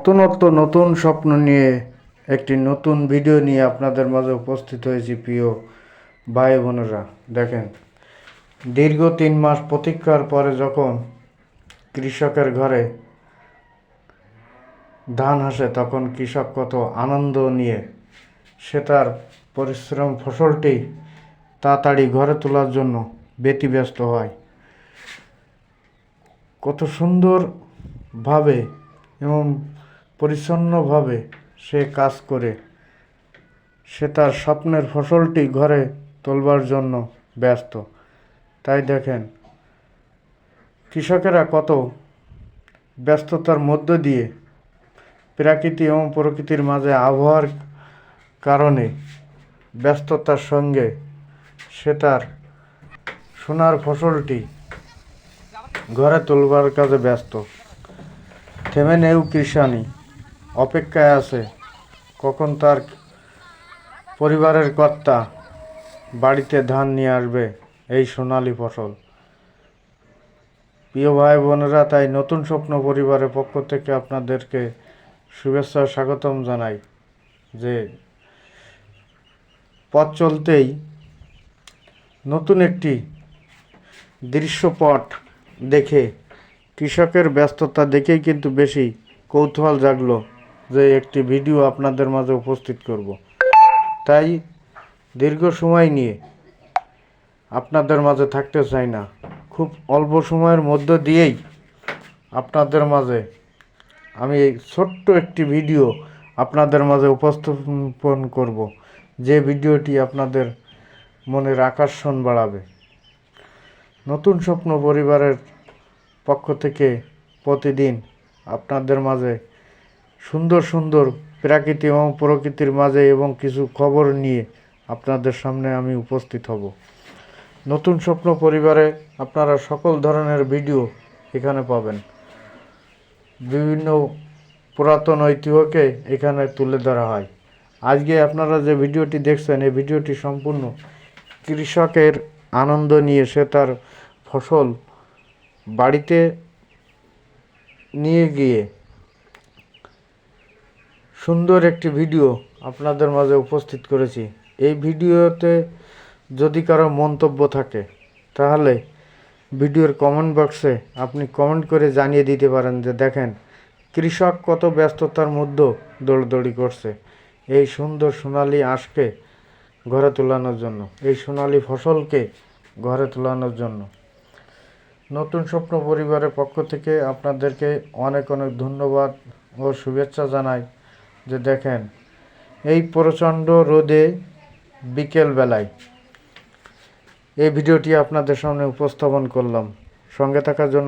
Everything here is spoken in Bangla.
নতুনত্ব, নতুন স্বপ্ন নিয়ে একটি নতুন ভিডিও নিয়ে আপনাদের মাঝে উপস্থিত হয়েছি প্রিয় ভাই বোনেরা। দেখেন, দীর্ঘ তিন মাস প্রতীক্ষার পরে যখন কৃষকের ঘরে ধান আসে, তখন কৃষক কত আনন্দ নিয়ে সে তার পরিশ্রম ফসলটি তাড়াতাড়ি ঘরে তোলার জন্য ব্যতিব্যস্ত হয়। কত সুন্দরভাবে এবং পরিচ্ছন্নভাবে সে কাজ করে, সে তার স্বপ্নের ফসলটি ঘরে তোলবার জন্য ব্যস্ত। তাই দেখেন, কৃষকেরা কত ব্যস্ততার মধ্য দিয়ে প্রাকৃতি এবং প্রকৃতির মাঝে আবহাওয়ার কারণে ব্যস্ততার সঙ্গে সে তার সোনার ফসলটি ঘরে তোলবার কাজে ব্যস্ত। থেমে নেউ কৃষানি। অপেক্ষায় আছে। কখন তার পরিবারের কর্তা বাড়িতে ধান নিয়ে আসবে এই সোনালী ফসল? প্রিয় ভাই বোনেরা, তাই নতুন স্বপ্ন পরিবারের পক্ষ থেকে আপনাদেরকে শুভেচ্ছা স্বাগতম জানাই যে পথ চলতেই নতুন একটি দৃশ্যপট দেখে কৃষকের ব্যস্ততা দেখেই কিন্তু বেশি কৌতূহল জাগলো। যে একটি ভিডিও আপনাদের মাঝে উপস্থিত করব। তাই দীর্ঘ সময় নিয়ে আপনাদের মাঝে থাকতে চাই না। খুব অল্প সময়ের মধ্য দিয়েই আপনাদের মাঝে আমি এই ছোট্ট একটি ভিডিও আপনাদের মাঝে উপস্থাপন করব, যে ভিডিওটি আপনাদের মনের আকর্ষণ বাড়াবে। নতুন স্বপ্ন পরিবারের পক্ষ থেকে প্রতিদিন আপনাদের মাঝে সুন্দর সুন্দর প্রাকৃতিক এবং প্রকৃতির মাঝে এবং কিছু খবর নিয়ে আপনাদের সামনে আমি উপস্থিত হব। নতুন স্বপ্ন পরিবারে আপনারা সকল ধরনের ভিডিও এখানে পাবেন। বিভিন্ন পুরাতন ঐতিহ্যকে এখানে তুলে ধরা হয়। আজকে আপনারা যে ভিডিওটি দেখছেন, এই ভিডিওটি সম্পূর্ণ কৃষকের আনন্দ নিয়ে সে তার ফসল বাড়িতে নিয়ে গিয়ে সুন্দর একটি ভিডিও আপনাদের মাঝে উপস্থিত করেছি। এই ভিডিওতে যদি কারও মন্তব্য থাকে, তাহলে ভিডিওর কমেন্ট বক্সে আপনি কমেন্ট করে জানিয়ে দিতে পারেন যে, দেখেন, কৃষক কত ব্যস্ততার মধ্যে দৌড়দৌড়ি করছে। এই সুন্দর সোনালি আঁশকে ঘরে তোলানোর জন্য, এই সোনালি ফসলকে ঘরে তোলানোর জন্য। নতুন স্বপ্ন পরিবারের পক্ষ থেকে আপনাদেরকে অনেক অনেক ধন্যবাদ ও শুভেচ্ছা জানাই। যে দেখেন, এই প্রচণ্ড রোদে বিকেল বেলায় এই ভিডিওটি আপনাদের সামনে উপস্থাপন করলাম। সঙ্গে থাকার জন্য